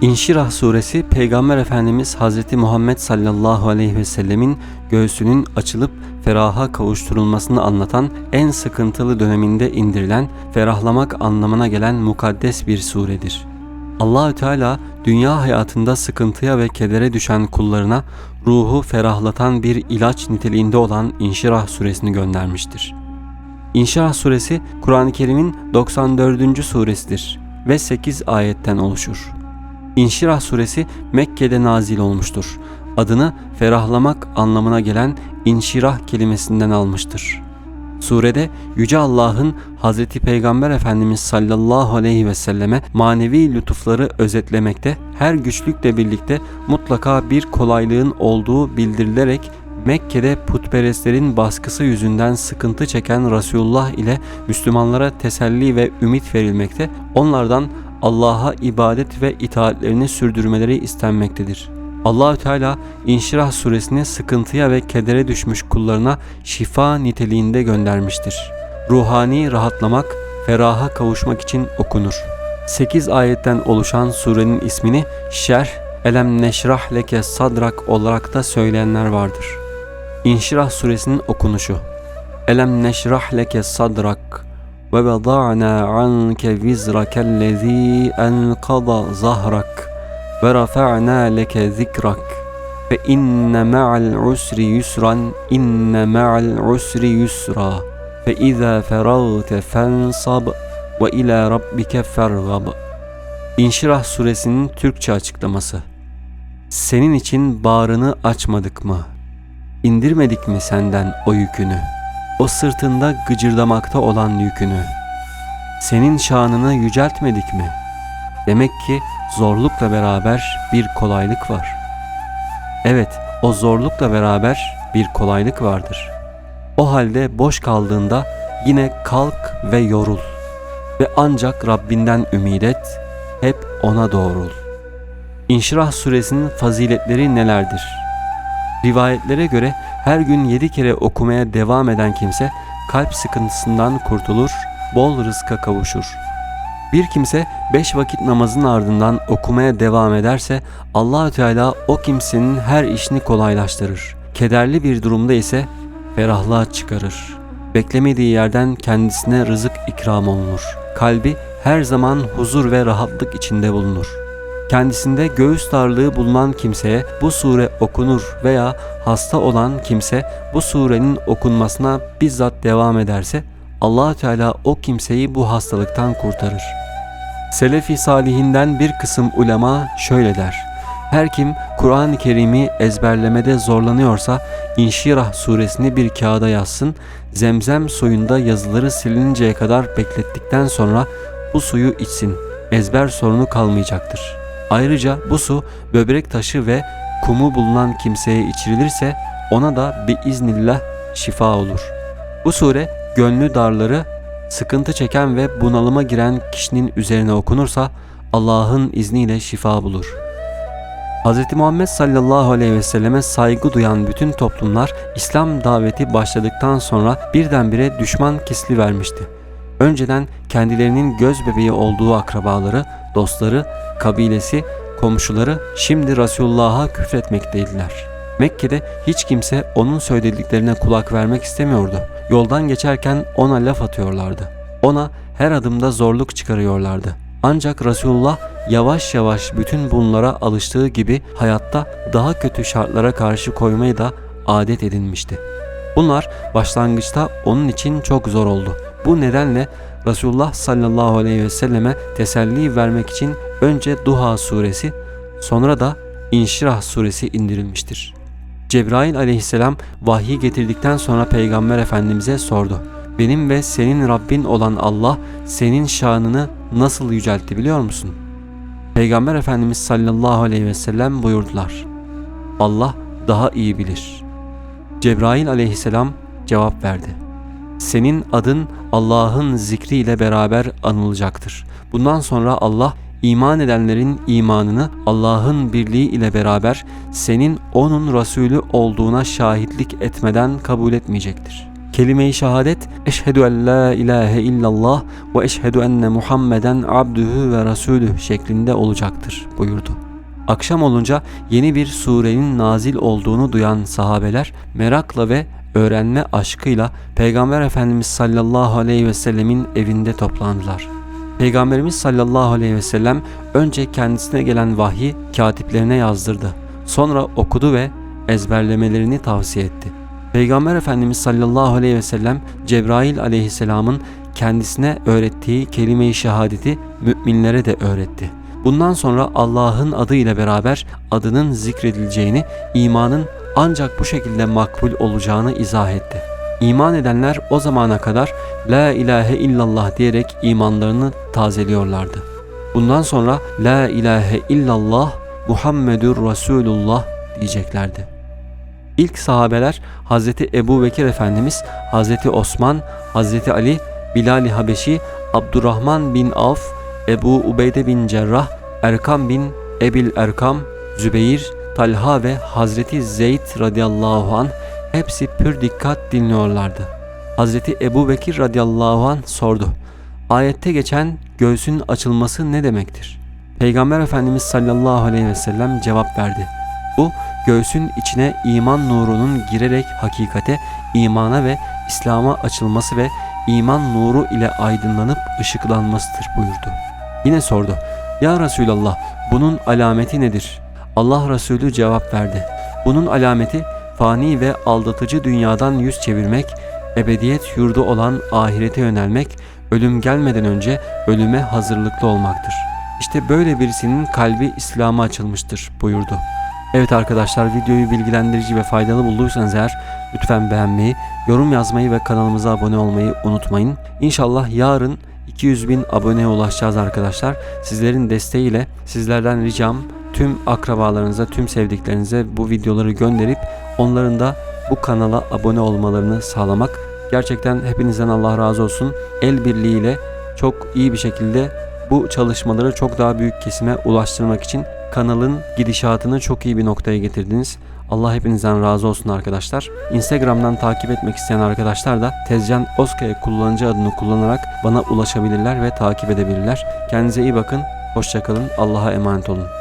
İnşirah suresi Peygamber Efendimiz Hz. Muhammed sallallahu aleyhi ve sellemin göğsünün açılıp feraha kavuşturulmasını anlatan en sıkıntılı döneminde indirilen ferahlamak anlamına gelen mukaddes bir suredir. Allahü Teala dünya hayatında sıkıntıya ve kedere düşen kullarına ruhu ferahlatan bir ilaç niteliğinde olan İnşirah suresini göndermiştir. İnşirah suresi Kur'an-ı Kerim'in 94. suresidir ve 8 ayetten oluşur. İnşirah suresi Mekke'de nazil olmuştur. Adını ferahlamak anlamına gelen inşirah kelimesinden almıştır. Surede Yüce Allah'ın Hz. Peygamber Efendimiz sallallahu aleyhi ve selleme manevi lütufları özetlemekte her güçlükle birlikte mutlaka bir kolaylığın olduğu bildirilerek Mekke'de putperestlerin baskısı yüzünden sıkıntı çeken Resulullah ile Müslümanlara teselli ve ümit verilmekte, onlardan Allah'a ibadet ve itaatlerini sürdürmeleri istenmektedir. Allahü Teala İnşirah suresini sıkıntıya ve kedere düşmüş kullarına şifa niteliğinde göndermiştir. Ruhani rahatlamak, feraha kavuşmak için okunur. 8 ayetten oluşan surenin ismini Şerh Elem Neşrah Leke Sadrak olarak da söyleyenler vardır. İnşirah suresinin okunuşu Elem Neşrah Leke Sadrak ve veda'na anke vizrakellezî enqada zahrak ve rafa'na leke zikrak ve inne ma'al usri yusran inne ma'al usri yusra fe izâ feragte fensab İnşirah suresinin Türkçe açıklaması Senin için bağrını açmadık mı? İndirmedik mi senden o yükünü? O sırtında gıcırdamakta olan yükünü? Senin şanını yüceltmedik mi? Demek ki zorlukla beraber bir kolaylık var. Evet, o zorlukla beraber bir kolaylık vardır. O halde boş kaldığında yine kalk ve yorul ve ancak Rabbinden ümid et, hep ona doğrul. İnşirah suresinin faziletleri nelerdir? Rivayetlere göre her gün yedi kere okumaya devam eden kimse kalp sıkıntısından kurtulur, bol rızka kavuşur.'' Bir kimse beş vakit namazın ardından okumaya devam ederse Allahü Teala o kimsenin her işini kolaylaştırır. Kederli bir durumda ise ferahlığa çıkarır. Beklemediği yerden kendisine rızık ikram olunur. Kalbi her zaman huzur ve rahatlık içinde bulunur. Kendisinde göğüs darlığı bulunan kimseye bu sure okunur veya hasta olan kimse bu surenin okunmasına bizzat devam ederse allah Teala o kimseyi bu hastalıktan kurtarır. Selefi salihinden bir kısım ulema şöyle der. Her kim Kur'an-ı Kerim'i ezberlemede zorlanıyorsa İnşirah suresini bir kağıda yazsın, zemzem suyunda yazıları silininceye kadar beklettikten sonra bu suyu içsin. Ezber sorunu kalmayacaktır. Ayrıca bu su böbrek taşı ve kumu bulunan kimseye içirilirse ona da bir iznillah şifa olur. Bu sure gönlü darları, sıkıntı çeken ve bunalıma giren kişinin üzerine okunursa Allah'ın izniyle şifa bulur. Hz. Muhammed sallallahu aleyhi ve selleme saygı duyan bütün toplumlar İslam daveti başladıktan sonra birdenbire düşman kesili vermişti. Önceden kendilerinin göz bebeği olduğu akrabaları, dostları, kabilesi, komşuları şimdi Resulullah'a küfretmekteydiler. Mekke'de hiç kimse onun söylediklerine kulak vermek istemiyordu. Yoldan geçerken ona laf atıyorlardı. Ona her adımda zorluk çıkarıyorlardı. Ancak Resulullah yavaş yavaş bütün bunlara alıştığı gibi hayatta daha kötü şartlara karşı koymayı da adet edinmişti. Bunlar başlangıçta onun için çok zor oldu. Bu nedenle Resulullah sallallahu aleyhi ve selleme teselli vermek için önce Duha suresi sonra da İnşirah suresi indirilmiştir. Cebrail aleyhisselam vahyi getirdikten sonra Peygamber Efendimiz'e sordu. Benim ve senin Rabbin olan Allah senin şanını nasıl yüceltti biliyor musun? Peygamber Efendimiz sallallahu aleyhi ve sellem buyurdular. Allah daha iyi bilir. Cebrail aleyhisselam cevap verdi. Senin adın Allah'ın zikriyle beraber anılacaktır. Bundan sonra Allah iman edenlerin imanını Allah'ın birliği ile beraber senin onun Resulü olduğuna şahitlik etmeden kabul etmeyecektir. kelime-i şehadet eşhedü en la ilahe illallah ve eşhedü enne Muhammeden abdühü ve rasulüh şeklinde olacaktır buyurdu. Akşam olunca yeni bir surenin nazil olduğunu duyan sahabeler merakla ve öğrenme aşkıyla Peygamber Efendimiz sallallahu aleyhi ve sellemin evinde toplandılar. Peygamberimiz sallallahu aleyhi ve sellem önce kendisine gelen vahyi katiplerine yazdırdı. Sonra okudu ve ezberlemelerini tavsiye etti. Peygamber Efendimiz sallallahu aleyhi ve sellem Cebrail aleyhisselamın kendisine öğrettiği kelime-i şehadeti müminlere de öğretti. Bundan sonra Allah'ın adıyla beraber adının zikredileceğini, imanın ancak bu şekilde makbul olacağını izah etti. İman edenler o zamana kadar La ilahe illallah diyerek imanlarını tazeliyorlardı. Bundan sonra La ilahe illallah Muhammedur Resulullah diyeceklerdi. İlk sahabeler Hazreti Ebu Bekir Efendimiz, Hazreti Osman, Hazreti Ali, Bilal-i Habeşi, Abdurrahman bin Avf, Ebu Ubeyde bin Cerrah, Erkam bin Ebil Erkam, Zübeyir, Talha ve Hazreti Zeyd radıyallahu an hepsi pür dikkat dinliyorlardı. Hazreti Ebu Bekir radıyallahu an sordu. Ayette geçen göğsün açılması ne demektir? Peygamber Efendimiz sallallahu aleyhi ve sellem cevap verdi. Bu göğsün içine iman nurunun girerek hakikate, imana ve İslam'a açılması ve iman nuru ile aydınlanıp ışıklanmasıdır buyurdu. Yine sordu. Ya Resulallah bunun alameti nedir? Allah Resulü cevap verdi. Bunun alameti fani ve aldatıcı dünyadan yüz çevirmek, ebediyet yurdu olan ahirete yönelmek, ölüm gelmeden önce ölüme hazırlıklı olmaktır. İşte böyle birisinin kalbi İslam'a açılmıştır buyurdu. Evet arkadaşlar videoyu bilgilendirici ve faydalı bulduysanız eğer lütfen beğenmeyi, yorum yazmayı ve kanalımıza abone olmayı unutmayın. İnşallah yarın 200 bin aboneye ulaşacağız arkadaşlar. Sizlerin desteğiyle sizlerden ricam tüm akrabalarınıza, tüm sevdiklerinize bu videoları gönderip onların da bu kanala abone olmalarını sağlamak. Gerçekten hepinizden Allah razı olsun. El birliğiyle çok iyi bir şekilde bu çalışmaları çok daha büyük kesime ulaştırmak için kanalın gidişatını çok iyi bir noktaya getirdiniz. Allah hepinizden razı olsun arkadaşlar. Instagram'dan takip etmek isteyen arkadaşlar da Tezcan Oskaya kullanıcı adını kullanarak bana ulaşabilirler ve takip edebilirler. Kendinize iyi bakın. Hoşçakalın. Allah'a emanet olun.